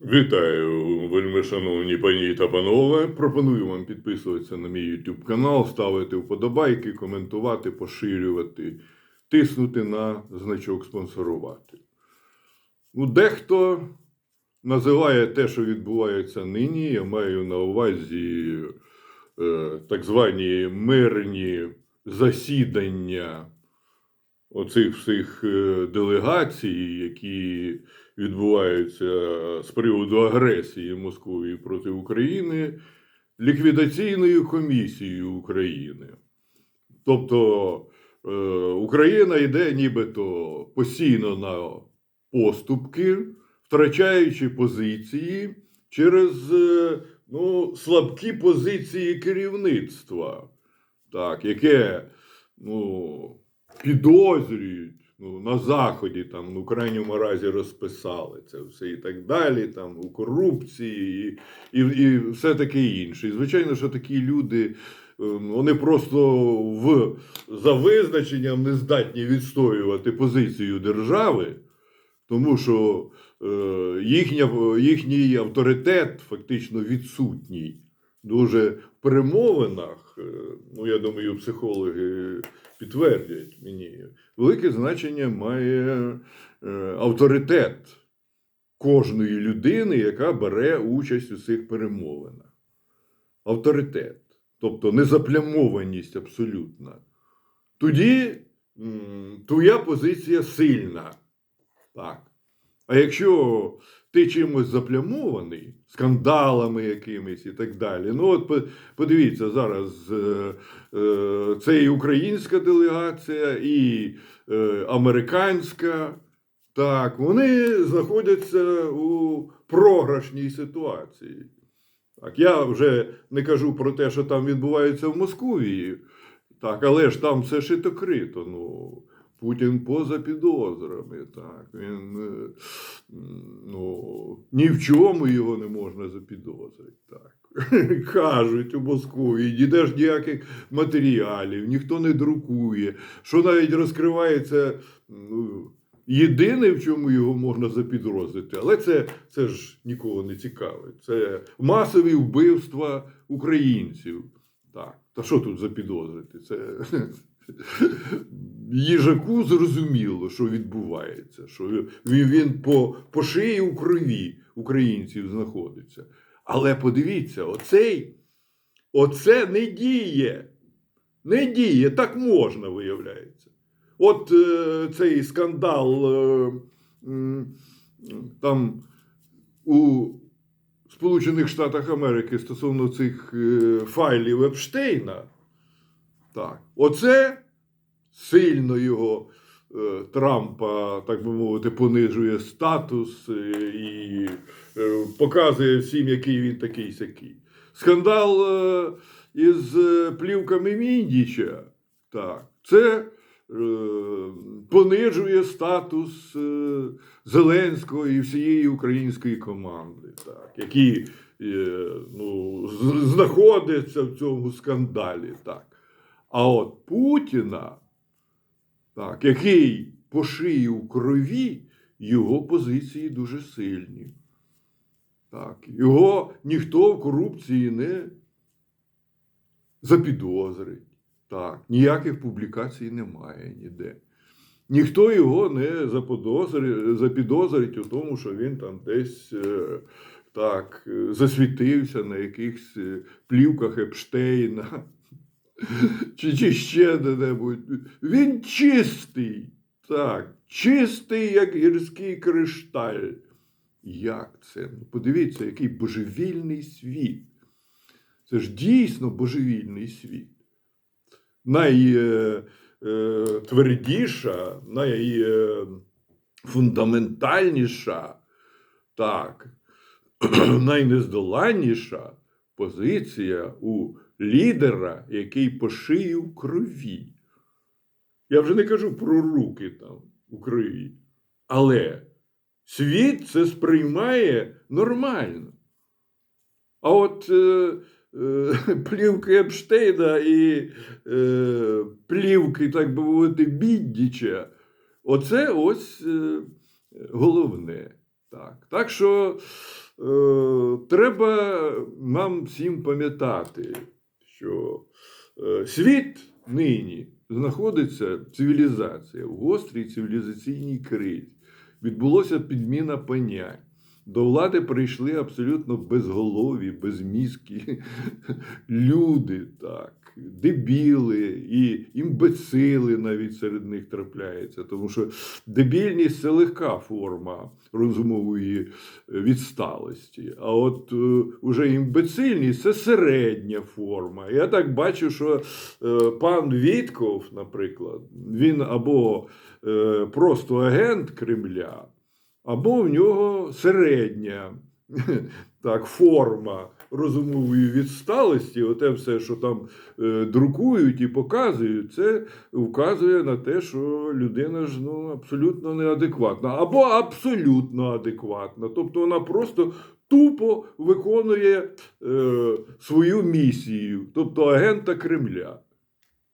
Вітаю, вельми шановні пані та панове. Пропоную вам підписуватися на мій YouTube канал, ставити вподобайки, коментувати, поширювати, тиснути на значок спонсорувати. Ну, дехто називає те, що відбувається нині, я маю на увазі е, так звані мирні засідання оцих всіх е, делегацій, які відбуваються з приводу агресії Московії проти України, ліквідаційною комісією України. Тобто е, Україна йде нібито постійно на поступки, втрачаючи позиції через е, ну, слабкі позиції керівництва, так, яке ну, підозрюють ну, на Заході, там, ну, в крайньому разі розписали це все і так далі, там, у корупції і, і, і все таке інше. І звичайно, що такі люди. ем, Вони просто в, за визначенням не здатні відстоювати позицію держави, тому що е, їхня, їхній авторитет фактично відсутній. Дуже в перемовинах, е, ну я думаю, психологи підтвердять мені, велике значення має е, авторитет кожної людини, яка бере участь у цих перемовинах. Авторитет, тобто незаплямованість абсолютна. Тоді твоя позиція сильна. Так. А якщо ти чимось заплямований, скандалами якимись і так далі. Ну, от подивіться, зараз е, е, це і українська делегація, і е, американська. Так, вони знаходяться у програшній ситуації. Так, я вже не кажу про те, що там відбувається в Московії, так, але ж там все шито-крито. Ну, Путін поза підозрами. Так, він, е, ну, ні в чому його не можна запідозрити. Так. Кажуть у Москві, ніде ж ніяких матеріалів, ніхто не друкує, що навіть розкривається. Ну, Єдине, в чому його можна запідозрити, але це, це ж нікого не цікавить. Це масові вбивства українців. Так. Та що тут запідозрити? Це їжаку зрозуміло, що відбувається, що він, по, по шиї у крові українців знаходиться. Але подивіться, оцей, оце не діє. Не діє, так можна, виявляється. От е, цей скандал е, там у Сполучених Штатах Америки стосовно цих е, файлів Епштейна. Так, оце сильно його е, Трампа, так би мовити, понижує статус е, і е, показує всім, який він такий сякий. Скандал із плівками Міндіча. Так, це понижує статус Зеленського і всієї української команди, так, які ну, знаходяться в цьому скандалі. Так. А от Путіна, так, який по шиї у крові, його позиції дуже сильні. Так, його ніхто в корупції не запідозрить. Так, ніяких публікацій немає ніде. Ніхто його не заподозрить, запідозрить у тому, що він там десь е, так, засвітився на якихось е, плівках Епштейна чи, чи ще де-небудь. Він чистий, так, чистий, як гірський кришталь. Як це? Ну, Подивіться, який божевільний світ. Це ж дійсно божевільний світ. Найтвердіша, найфундаментальніша, так, найнездоланніша позиція у лідера, який по шиї в крові. Я вже не кажу про руки там у крові. Але світ це сприймає нормально. А от е, е, плівки Епштейна і е, плівки, так би мовити, Біддіча, оце ось е, головне. Так, так що е, треба нам всім пам'ятати, що е, світ нині знаходиться цивілізація в гострій цивілізаційній кризі. Відбулося підміна понять. До влади прийшли абсолютно безголові, безмізкі люди, так, дебіли і імбецили навіть серед них трапляється. Тому що дебільність це легка форма розумової відсталості. А от е, уже імбецильність це середня форма. Я так бачу, що е, пан Вітков, наприклад, він або е, просто агент Кремля, або в нього середня так, форма розумової відсталості. Оте все, що там е, друкують і показують, це вказує на те, що людина ж ну, абсолютно неадекватна, або абсолютно адекватна. Тобто вона просто тупо виконує е, свою місію, тобто агента Кремля.